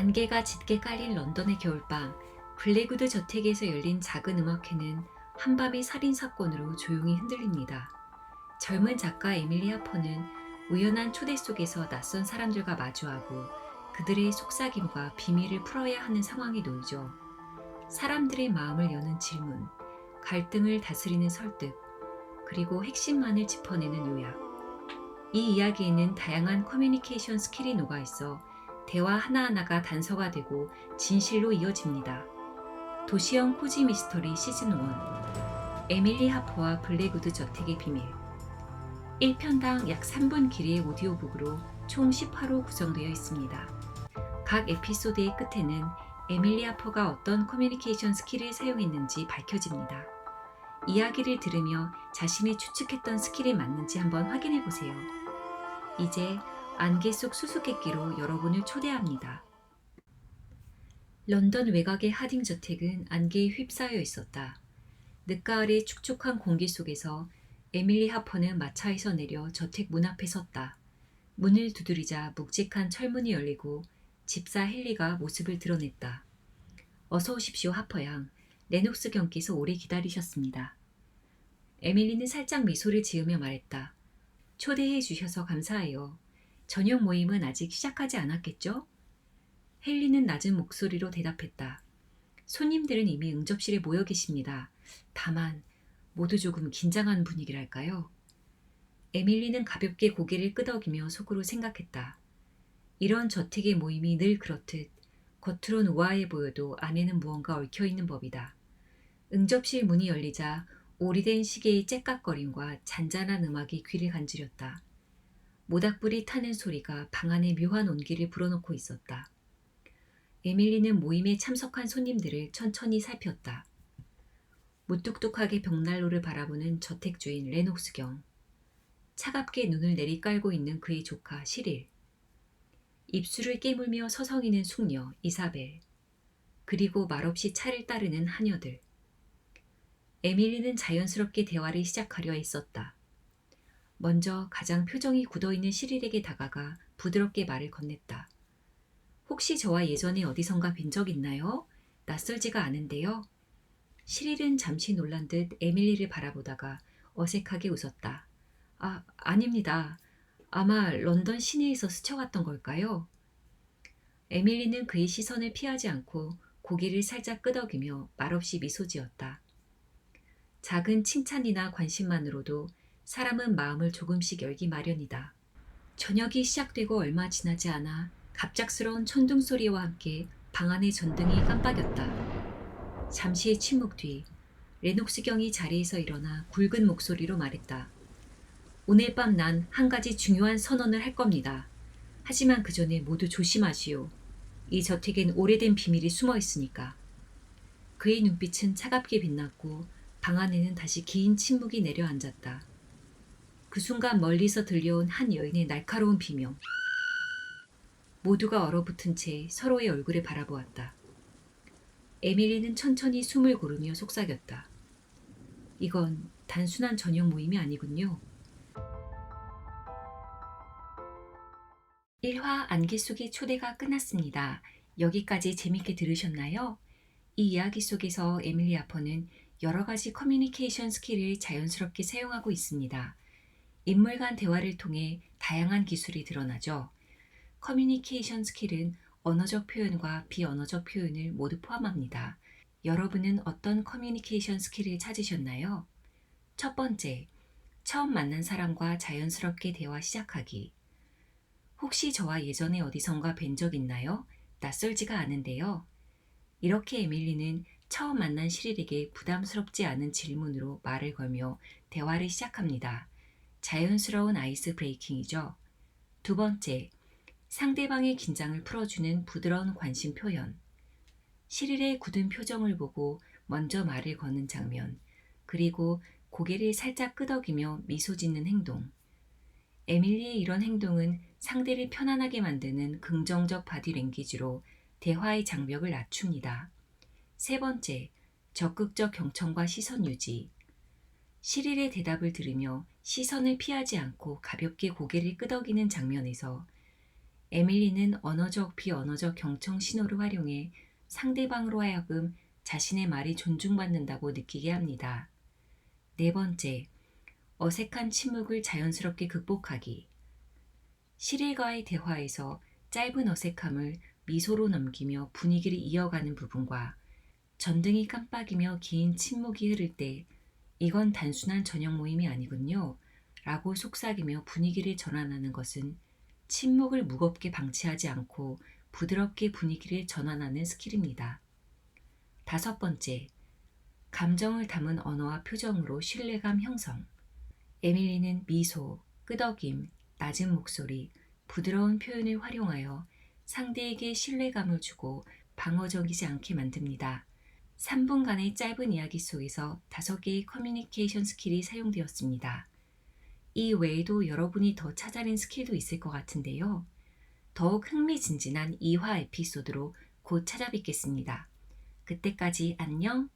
안개가 짙게 깔린 런던의 겨울밤, 블랙우드 저택에서 열린 작은 음악회는 한밤의 살인 사건으로 조용히 흔들립니다. 젊은 작가 에밀리 하퍼는 우연한 초대 속에서 낯선 사람들과 마주하고 그들의 속삭임과 비밀을 풀어야 하는 상황에 놓이죠. 사람들의 마음을 여는 질문, 갈등을 다스리는 설득, 그리고 핵심만을 짚어내는 요약. 이 이야기에는 다양한 커뮤니케이션 스킬이 녹아 있어 대화 하나하나가 단서가 되고 진실로 이어집니다. 도시형 코지 미스터리 시즌 1 에밀리 하퍼와 블랙우드 저택의 비밀 1편당 약 3분 길이의 오디오북으로 총 10화로 구성되어 있습니다. 각 에피소드의 끝에는 에밀리 하퍼가 어떤 커뮤니케이션 스킬을 사용했는지 밝혀집니다. 이야기를 들으며 자신이 추측했던 스킬이 맞는지 한번 확인해 보세요. 이제 안개 속 수수께끼로 여러분을 초대합니다. 런던 외곽의 하딩 저택은 안개에 휩싸여 있었다. 늦가을의 축축한 공기 속에서 에밀리 하퍼는 마차에서 내려 저택 문 앞에 섰다. 문을 두드리자 묵직한 철문이 열리고 집사 헨리가 모습을 드러냈다. 어서 오십시오, 하퍼 양. 레녹스 경께서 오래 기다리셨습니다. 에밀리는 살짝 미소를 지으며 말했다. 초대해 주셔서 감사해요. 저녁 모임은 아직 시작하지 않았겠죠? 헨리는 낮은 목소리로 대답했다. 손님들은 이미 응접실에 모여 계십니다. 다만 모두 조금 긴장한 분위기랄까요? 에밀리는 가볍게 고개를 끄덕이며 속으로 생각했다. 이런 저택의 모임이 늘 그렇듯 겉으론 우아해 보여도 안에는 무언가 얽혀 있는 법이다. 응접실 문이 열리자 오리된 시계의 째깍거림과 잔잔한 음악이 귀를 간지렸다. 모닥불이 타는 소리가 방 안에 묘한 온기를 불어넣고 있었다. 에밀리는 모임에 참석한 손님들을 천천히 살폈다. 무뚝뚝하게 벽난로를 바라보는 저택 주인 레녹스 경. 차갑게 눈을 내리깔고 있는 그의 조카 시릴. 입술을 깨물며 서성이는 숙녀 이사벨. 그리고 말없이 차를 따르는 하녀들. 에밀리는 자연스럽게 대화를 시작하려 했었다. 먼저 가장 표정이 굳어있는 시릴에게 다가가 부드럽게 말을 건넸다. 혹시 저와 예전에 어디선가 뵌 적 있나요? 낯설지가 않은데요. 시릴은 잠시 놀란 듯 에밀리를 바라보다가 어색하게 웃었다. 아, 아닙니다. 아마 런던 시내에서 스쳐갔던 걸까요? 에밀리는 그의 시선을 피하지 않고 고개를 살짝 끄덕이며 말없이 미소 지었다. 작은 칭찬이나 관심만으로도 사람은 마음을 조금씩 열기 마련이다. 저녁이 시작되고 얼마 지나지 않아 갑작스러운 천둥 소리와 함께 방 안의 전등이 깜빡였다. 잠시의 침묵 뒤 레녹스 경이 자리에서 일어나 굵은 목소리로 말했다. 오늘 밤 난 한 가지 중요한 선언을 할 겁니다. 하지만 그 전에 모두 조심하시오. 이 저택엔 오래된 비밀이 숨어 있으니까. 그의 눈빛은 차갑게 빛났고 방 안에는 다시 긴 침묵이 내려앉았다. 그 순간 멀리서 들려온 한 여인의 날카로운 비명. 모두가 얼어붙은 채 서로의 얼굴을 바라보았다. 에밀리는 천천히 숨을 고르며 속삭였다. 이건 단순한 저녁 모임이 아니군요. 1화 안개 속의 초대가 끝났습니다. 여기까지 재밌게 들으셨나요? 이 이야기 속에서 에밀리 아퍼는 여러 가지 커뮤니케이션 스킬을 자연스럽게 사용하고 있습니다. 인물 간 대화를 통해 다양한 기술이 드러나죠. 커뮤니케이션 스킬은 언어적 표현과 비언어적 표현을 모두 포함합니다. 여러분은 어떤 커뮤니케이션 스킬을 찾으셨나요? 첫 번째, 처음 만난 사람과 자연스럽게 대화 시작하기. 혹시 저와 예전에 어디선가 뵌 적 있나요? 낯설지가 않은데요. 이렇게 에밀리는 처음 만난 시릴에게 부담스럽지 않은 질문으로 말을 걸며 대화를 시작합니다. 자연스러운 아이스 브레이킹이죠. 두 번째, 상대방의 긴장을 풀어주는 부드러운 관심 표현. 시릴의 굳은 표정을 보고 먼저 말을 거는 장면, 그리고 고개를 살짝 끄덕이며 미소 짓는 행동. 에밀리의 이런 행동은 상대를 편안하게 만드는 긍정적 바디 랭귀지로 대화의 장벽을 낮춥니다. 세 번째, 적극적 경청과 시선 유지. 시릴의 대답을 들으며 시선을 피하지 않고 가볍게 고개를 끄덕이는 장면에서 에밀리는 언어적 비언어적 경청 신호를 활용해 상대방으로 하여금 자신의 말이 존중받는다고 느끼게 합니다. 네 번째, 어색한 침묵을 자연스럽게 극복하기. 실일과의 대화에서 짧은 어색함을 미소로 넘기며 분위기를 이어가는 부분과 전등이 깜빡이며 긴 침묵이 흐를 때 이건 단순한 저녁 모임이 아니군요. 라고 속삭이며 분위기를 전환하는 것은 침묵을 무겁게 방치하지 않고 부드럽게 분위기를 전환하는 스킬입니다. 다섯 번째, 감정을 담은 언어와 표정으로 신뢰감 형성. 에밀리는 미소, 끄덕임, 낮은 목소리, 부드러운 표현을 활용하여 상대에게 신뢰감을 주고 방어적이지 않게 만듭니다. 3분간의 짧은 이야기 속에서 5개의 커뮤니케이션 스킬이 사용되었습니다. 이 외에도 여러분이 더 찾아낸 스킬도 있을 것 같은데요. 더욱 흥미진진한 2화 에피소드로 곧 찾아뵙겠습니다. 그때까지 안녕!